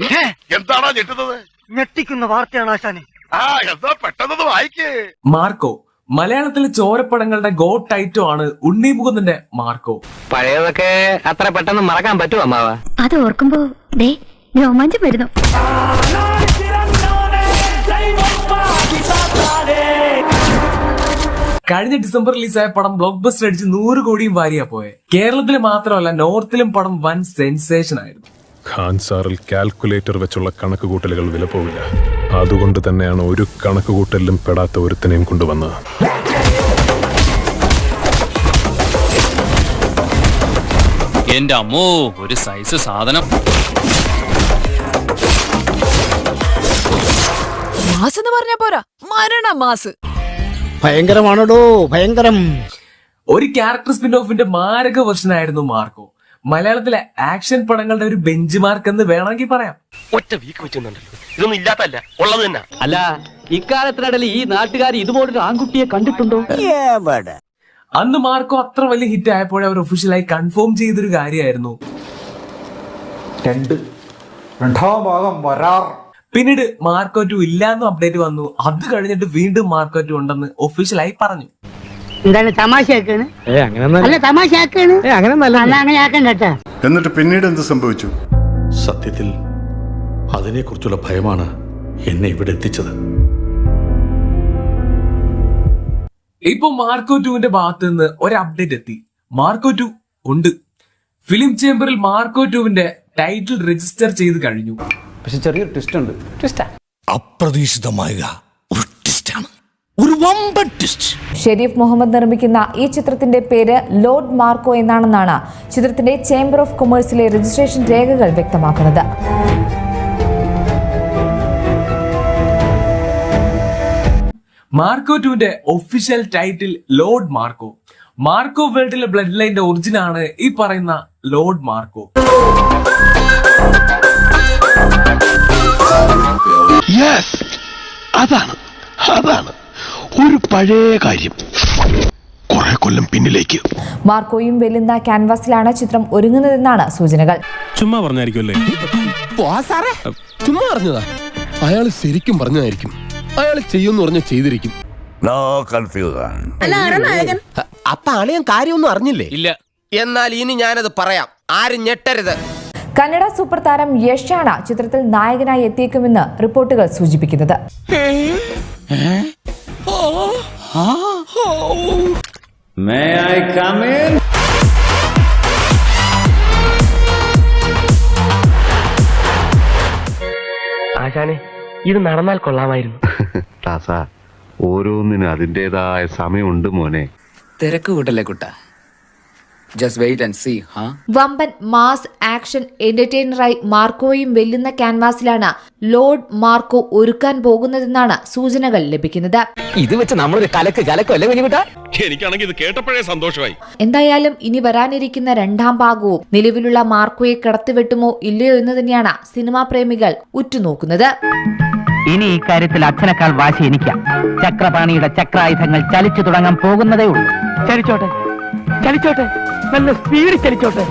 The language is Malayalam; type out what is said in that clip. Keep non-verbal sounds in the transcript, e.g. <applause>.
എന്താണോ ഞെട്ടുന്നത്? ഞെട്ടിക്കുന്ന വാർത്തയാണ് ആശാനെ. ആ എന്താ പെട്ടെന്ന് വായിക്കേ. മാർക്കോ മലയാളത്തിലെ ചോരപ്പടങ്ങളുടെ ഗോ ടൈറ്റോ ആണ് ഉണ്ണി മുകുന്ദന്റെ മാർക്കോ. പഴയതൊക്കെ അത്ര പെട്ടെന്ന് മറക്കാൻ പറ്റുമോ അമ്മാവ? അത് ഓർക്കുമ്പോ ദേ രോമാഞ്ചം വരുന്നു. കഴിഞ്ഞ ഡിസംബർ റിലീസായ പടം ബ്ലോക്ക് ബസ്റ്റർ അടിച്ച് നൂറ് കോടിയും വാരിയാ പോയെ. കേരളത്തിൽ മാത്രമല്ല നോർത്തിലും പടം വൻ സെൻസേഷൻ ആയിരുന്നു. ഖാൻ സാറിൽ കാൽക്കുലേറ്റർ വെച്ചുള്ള കണക്കുകൂട്ടലുകൾ വില പോവില്ല അതുകൊണ്ട് തന്നെയാണ് ഒരു കണക്കുകൂട്ടലിലും പെടാത്ത ഒരുത്തനെയും കൊണ്ടുവന്നത്. എന്റെ അമ്മോ ഒരു സൈസ് സാധനം. മാസ് എന്ന് പറഞ്ഞ പോരാ മരണ മാസ്. ഭയങ്കരമാണോ ഭയങ്കരം. ഒരു ക്യാരക്ടർ സ്പിൻ ഓഫിന്റെ മാരക വെർഷൻ ആയിരുന്നു മാർക്കോ. മലയാളത്തിലെ ആക്ഷൻ പടങ്ങളുടെ ഒരു ബെഞ്ച് മാർക്ക് എന്ന് വേണമെങ്കിൽ പറയാം. ഒറ്റ വീക്ക് വെച്ചുണ്ടല്ലോ ഇതൊന്നും ഇല്ലാത്തല്ല ഉള്ളത് തന്നെ. അല്ല ഇക്കാലത്തിനിടയിൽ ഈ നാട്ടുകാർ ഇതുപോലൊരു ആൺകുട്ടിയെ കണ്ടിട്ടുണ്ടോ? അന്ന് മാർക്കോ അത്ര വലിയ ഹിറ്റ് ആയപ്പോഴേ അവർ ഒഫീഷ്യലായി കൺഫേം ചെയ്തൊരു കാര്യമായിരുന്നു. രണ്ടാം ഭാഗം വരാർ. പിന്നീട് മാർക്കോ ടു ഇല്ലാന്നും അപ്ഡേറ്റ് വന്നു. അത് കഴിഞ്ഞിട്ട് വീണ്ടും മാർക്കോ ടു ഉണ്ടെന്ന് ഒഫീഷ്യലായി പറഞ്ഞു. എന്താണ് അല്ല തമാശയാക്കാണ് അല്ല അങ്ങനെ ആക്കണ്ട കേട്ടാ. എന്നിട്ട് പിന്നീട് എന്ത് സംഭവിച്ചു? സത്യത്തിൽ അതിനെക്കുറിച്ചുള്ള ഭയമാണ് എന്നെ ഇവിടെ എത്തിച്ചത്. ഇപ്പൊ മാർക്കോ ടുവിന്റെ ഭാഗത്ത് നിന്ന് ഒരു അപ്ഡേറ്റ് എത്തി. മാർക്കോ ടു ഉണ്ട്. ഫിലിം ചേംബറിൽ മാർക്കോ ടുവിന്റെ ടൈറ്റിൽ രജിസ്റ്റർ ചെയ്ത് കഴിഞ്ഞു. പക്ഷെ ചെറിയൊരു ട്വിസ്റ്റ് ഉണ്ട്. ട്വിസ്റ്റാ അപ്രതീക്ഷിതമായ ഒരു ട്വിസ്റ്റാണ് ഒരു വമ്പൻ ട്വിസ്റ്റ് ഷെരീഫ് മുഹമ്മദ് നിർമ്മിക്കുന്ന ഈ ചിത്രത്തിന്റെ പേര് ലോർഡ് മാർക്കോ എന്നാണെന്നാണ് ചിത്രത്തിന്റെ ചേംബർ ഓഫ് കൊമേഴ്സിലെ രജിസ്ട്രേഷൻ രേഖകൾ വ്യക്തമാക്കുന്നത്. മാർക്കോ ടുവിന്റെ official title lord Marco. Marco വേൾഡിലെ blood ലൈന്റെ ഒറിജിൻ ആണ് ഈ പറയുന്ന ലോർഡ് മാർക്കോ. അതാണ് അതാണ്. ഒരു പഴയ കാര്യം. കുറെ കൊല്ലം പിന്നിലേക്ക്. മാർക്കോയും വെല്ലുന്ന ക്യാൻവാസിലാണ് ചിത്രം ഒരുങ്ങുന്നതെന്നാണ് സൂചനകൾ. ചുമ്മാ പറഞ്ഞായിരിക്കുമല്ലേ ചുമ്മാ പറഞ്ഞതാ. അയാൾ ശരിക്കും പറഞ്ഞതായിരിക്കും. അയാൾ ചെയ്യുമെന്ന് പറഞ്ഞ ചെയ്തിരിക്കും. അപ്പൊ അളിയൻ കാര്യമൊന്നും അറിഞ്ഞില്ലേ? ഇല്ല. എന്നാൽ ഇനി ഞാനത് പറയാം. ആരും ഞെട്ടരുത്. കന്നഡ സൂപ്പർ താരം യഷാണ് ചിത്രത്തിൽ നായകനായി എത്തിയേക്കുമെന്ന് റിപ്പോർട്ടുകൾ സൂചിപ്പിക്കുന്നത്. ആശാനെ ഇത് നടന്നാൽ കൊള്ളാമായിരുന്നു. <laughs> ഓരോന്നിനും അതിന്റെതായ സമയമുണ്ട് മോനെ. തിരക്ക് കൂട്ടല്ലേ കുട്ട. ജസ്റ്റ് വെയിറ്റ് ആൻഡ് സീ ഹാ വമ്പൻ മാസ് ആക്ഷൻ എന്റർടൈനറായി മാർക്കോയും വെല്ലുന്ന ക്യാൻവാസിലാണ് ലോർഡ് മാർക്കോ ഒരുക്കാൻ പോകുന്നതെന്നാണ് സൂചനകൾ ലഭിക്കുന്നത്. ഇത് വെച്ച് നമ്മളൊരു കലക്ക് കലക്കല്ലേ കുഞ്ഞുകുട്ട എനിക്കാണെങ്കിൽ ഇത് കേട്ടപ്പോഴേ സന്തോഷമായി. എന്തായാലും ഇനി വരാനിരിക്കുന്ന രണ്ടാം ഭാഗവും നിലവിലുള്ള മാർക്കോയെ കടത്തിവെട്ടുമോ ഇല്ലയോ എന്ന് തന്നെയാണ് സിനിമാ പ്രേമികൾ ഉറ്റുനോക്കുന്നത്. ഇനി ഈ കാര്യത്തിൽ അച്ഛനേക്കാൾ വാശി എനിക്കാം. ചക്രപാണിയുടെ ചക്രായുധങ്ങൾ ചലിച്ചു തുടങ്ങാൻ പോകുന്നതേ ഉള്ളൂ. ചലിച്ചോട്ടെ. ചലിച്ചോട്ടെ. നല്ല സ്പീഡ് ചലിച്ചോട്ടെ.